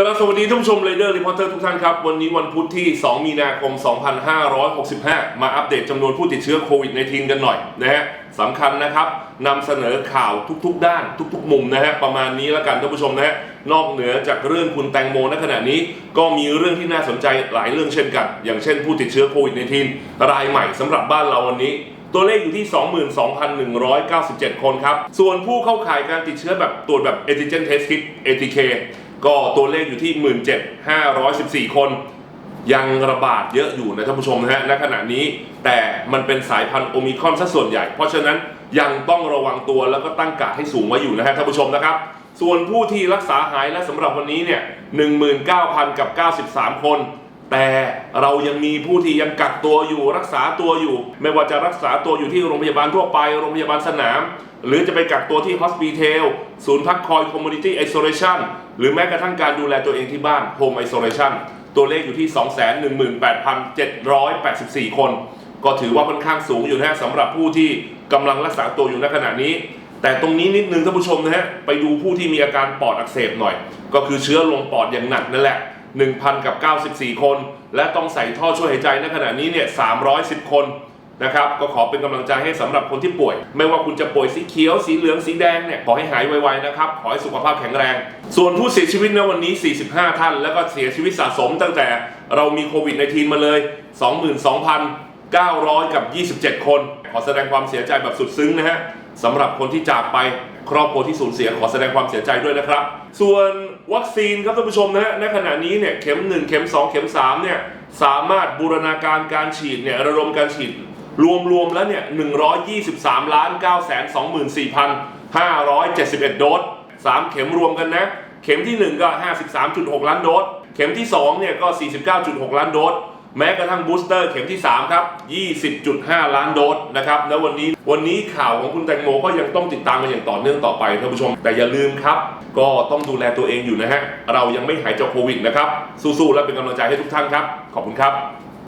กราบสวัสดีท่านผู้ชมเรเดอร์รีพอร์เตอร์ทุกท่านครับ วันนี้วันพุธที่ 2 มีนาคม 2565 มาอัปเดตจำนวนผู้ติดเชื้อโควิด -19 กันหน่อยนะฮะสำคัญนะครับนำเสนอข่าวทุกๆ ด้าน ทุกๆ มุมนะฮะประมาณนี้แล้วกันท่านผู้ชมนะฮะนอกเหนือจากเรื่องคุณแตงโมณขณะนี้ ก็มีเรื่องที่น่าสนใจหลายเรื่องเช่นกัน อย่างเช่นผู้ติดเชื้อโควิด -19 รายใหม่สำหรับบ้านเราวันนี้ตัวเลขอยู่ที่ 22,197 คนครับ ส่วนผู้เข้าข่ายการติดเชื้อแบบตรวจแบบ antigen test kit ATK ก็ตัวเลขอยู่ที่ 17,514 คน ยังระบาดเยอะอยู่นะท่านผู้ชมนะฮะณขณะนี้แต่มันเป็นสายพันธุ์โอมิครอนซะส่วนใหญ่ เพราะฉะนั้นยังต้องระวังตัวแล้วก็ตั้งกาดให้สูงไว้อยู่นะฮะท่านผู้ชมนะครับ ส่วนผู้ที่รักษาหายและสำหรับวันนี้เนี่ย19,000 กับ 93 คน แต่เรายังมีผู้ที่ยังกักตัวอยู่รักษาตัวอยู่ ไม่ว่าจะรักษาตัวอยู่ที่โรงพยาบาลทั่วไปโรงพยาบาลสนาม หรือจะไปกักตัวที่ Hospital ศูนย์พักคอย Community Isolation หรือแม้กระทั่งการดูแลตัวเองที่บ้าน Home Isolation ตัวเลขอยู่ที่ 218,784 คน ก็ถือว่าค่อนข้างสูงอยู่นะฮะสำหรับผู้ที่กำลังรักษาตัวอยู่ในขณะนี้ แต่ตรงนี้นิดนึงท่านผู้ชมนะฮะไปดูผู้ที่มีอาการปอดอักเสบหน่อย ก็คือเชื้อลงปอดอย่างหนักนั่นแหละ 1,000 กับ 94 คน และต้องใส่ท่อช่วยหายใจในขณะนี้เนี่ย 310 คนนะครับ ก็ขอเป็นกำลังใจให้สำหรับคนที่ป่วย ไม่ว่าคุณจะป่วยสีเขียว สีเหลือง สีแดงเนี่ย ขอให้หายไวๆนะครับ ขอให้สุขภาพแข็งแรง ส่วนผู้เสียชีวิตในวันนี้ 45 ท่าน แล้วก็เสียชีวิตสะสมตั้งแต่เรามีโควิด -19 มาเลย 22,900 กับ 27 คน ขอแสดงความเสียใจแบบสุดซึ้งนะฮะสำหรับคนที่จากไป ครอบครัวที่สูญเสียขอแสดงความเสียใจด้วยนะครับ ส่วนวัคซีนครับท่านผู้ชมนะฮะในขณะนี้เนี่ยเข็ม 1 เข็ม 2 เข็ม3เนี่ยสามารถบูรณาการการฉีดเนี่ยระดมการฉีด รวมๆแล้วเนี่ย 123ล้าน9แสน24,571 โดส 3 เข็มรวมกันนะ เข็มที่ 1 ก็ 53.6 ล้านโดส เข็มที่2เนี่ยก็ 49.6 ล้านโดส แม้กระทั่งบูสเตอร์เข็มที่ 3 ครับ 20.5 ล้านโดสนะครับแล้ววันนี้วันนี้ข่าวของคุณแตงโมก็ยังต้องติดตามกันอย่างต่อเนื่องต่อไปท่านผู้ชม แต่อย่าลืมครับ ก็ต้องดูแลตัวเองอยู่นะฮะ เรายังไม่หายจากโควิดนะครับ สู้ๆและเป็นกำลังใจให้ทุกท่านครับ ขอบคุณครับ